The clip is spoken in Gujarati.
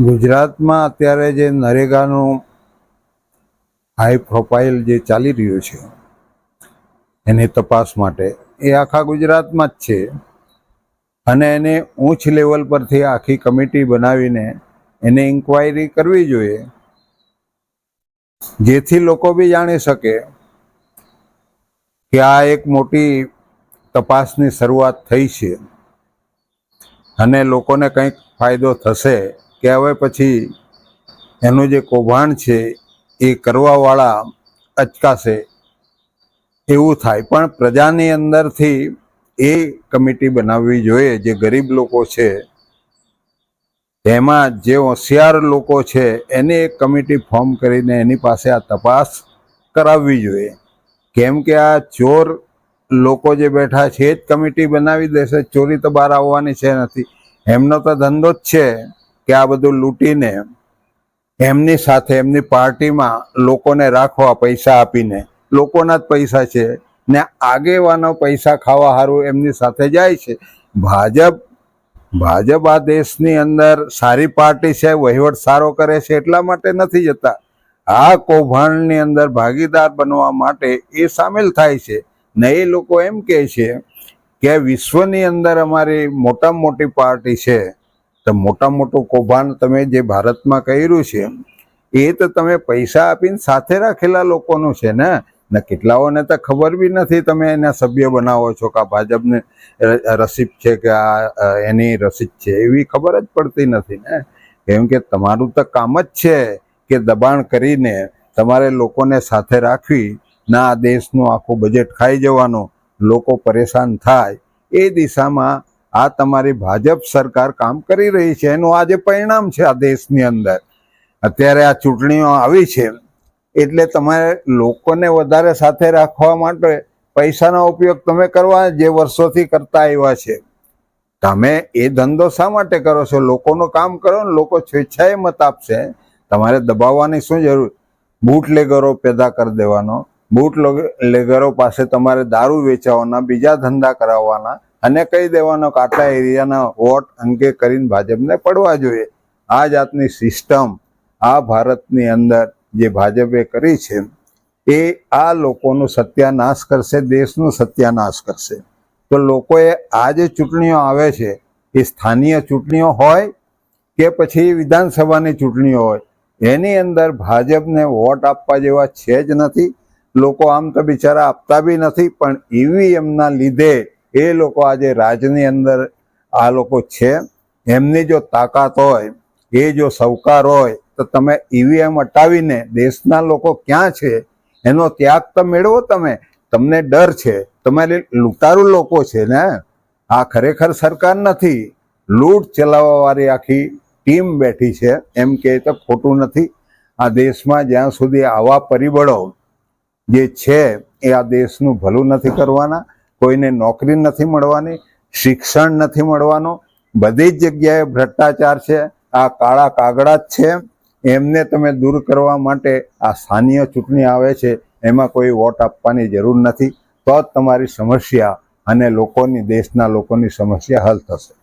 ગુજરાતમાં અત્યારે જે નરેગાનું હાઈ પ્રોફાઇલ જે ચાલી રહ્યું છે, એની તપાસ માટે, એ આખા ગુજરાતમાં જ છે. અને એને ઊંચ લેવલ પરથી આખી કમિટી બનાવીને એને ઇન્ક્વાયરી કરવી જોઈએ, જેથી લોકો બી જાણી શકે કે આ એક મોટી તપાસની શરૂઆત થઈ છે. અને લોકોને કંઈક ફાયદો થશે કે હવે પછી એનું જે કૌભાંડ છે એ કરવાવાળા અચકાશે એવું થાય. પણ પ્રજાની અંદરથી એ કમિટી બનાવવી જોઈએ. જે ગરીબ લોકો છે, એમાં જે હોશિયાર લોકો છે, એને એક કમિટી ફોર્મ કરીને એની પાસે આ તપાસ કરાવવી જોઈએ. કેમ કે આ ચોર લોકો જે બેઠા છે, એ જ કમિટી બનાવી દેશે. ચોરી તો બહાર આવવાની છે નથી. એમનો તો ધંધો જ છે. કે આ બધું લૂંટીને એમની સાથે, એમની પાર્ટીમાં લોકોને રાખવા પૈસા આપીને, લોકોના જ પૈસા છે ને આગેવાનો પૈસા ખાવા સારું એમની સાથે જાય છે. ભાજપ ભાજપ આ દેશની અંદર સારી પાર્ટી છે, વહીવટ સારો કરે છે એટલા માટે નથી જતા. આ કૌભાંડની અંદર ભાગીદાર બનવા માટે એ સામેલ થાય છે ને એ લોકો એમ કહે છે કે વિશ્વની અંદર અમારી મોટામાં મોટી પાર્ટી છે. તો મોટા મોટું કૌભાંડ તમે જે ભારતમાં કર્યું છે, એ તો તમે પૈસા આપીને સાથે રાખેલા લોકોનું છે ને? ને કેટલાઓને તો ખબર બી નથી તમે એના સભ્ય બનાવો છો કે આ ભાજપને રસીદ છે કે આ એની રસીદ છે, એવી ખબર જ પડતી નથી ને? કેમ કે તમારું તો કામ જ છે કે દબાણ કરીને તમારે લોકોને સાથે રાખવી, ના આ દેશનું આખું બજેટ ખાઈ જવાનું, લોકો પરેશાન થાય, એ દિશામાં આ તમારી ભાજપ સરકાર કામ કરી રહી છે. એનું આજે પરિણામ છે આ દેશની અંદર. અત્યારે આ ચૂંટણીઓ આવી છે. એટલે તમારે લોકોને વધારે સાથે રાખવા માટે પૈસાનો ઉપયોગ તમે કરવા જે વર્ષોથી કરતા આવ્યા છે. તમે એ ધંધો શા માટે કરો છો? લોકોનું કામ કરો ને લોકો સ્વેચ્છાએ મત આપશે. તમારે દબાવવાની શું જરૂર? બૂટ લેગરો પેદા કરી દેવાનો. બૂટ લેગરો પાસે તમારે દારૂ વેચાવાના, બીજા ધંધા કરાવવાના. અને કહી દેવાનો કે આટલા એરિયાના વોટ અંકે કરીને ભાજપને પડવા જોઈએ. આ જાતની સિસ્ટમ આ ભારતની અંદર જે ભાજપે કરી છે, એ આ લોકોનું સત્યાનાશ કરશે, દેશનું સત્યાનાશ કરશે. તો લોકોએ આ જે ચૂંટણીઓ આવે છે, એ સ્થાનીય ચૂંટણીઓ હોય કે પછી વિધાનસભાની ચૂંટણીઓ હોય, એની અંદર ભાજપને વોટ આપવા જેવા છે જ નથી. લોકો આમ તો બિચારા આપતા બી નથી, પણ ઈવીએમના લીધે એ લોકો આજે રાજની અંદર આ લોકો છે. એમની જો તાકાત હોય, એ જો સૌકાર હોય, તો તમે ઈવીએમ હટાવીને દેશના લોકો ક્યાં છે, એનો ત્યાગ તો મેળવો તમે. તમને ડર છે. તમારે લૂંટારૂ લોકો છે ને. આ ખરેખર સરકાર નથી. લૂંટ ચલાવવાવાળી આખી ટીમ બેઠી છે. એમ કે તો ખોટું નથી. આ દેશમાં જ્યાં સુધી આવા પરિબળો જે છે, એ આ દેશનું ભલું નથી કરવાના. કોઈને નોકરી નથી મળવાની, શિક્ષણ નથી મળવાનું, બધી જ જગ્યાએ ભ્રષ્ટાચાર છે, આ કાળા કાગડા જ છે. એમને તમે દૂર કરવા માટે આ સ્થાનીય ચૂંટણી આવે છે, એમાં કોઈ વોટ આપવાની જરૂર નથી. તો જ તમારી સમસ્યા અને લોકોની, દેશના લોકોની સમસ્યા હલ થશે.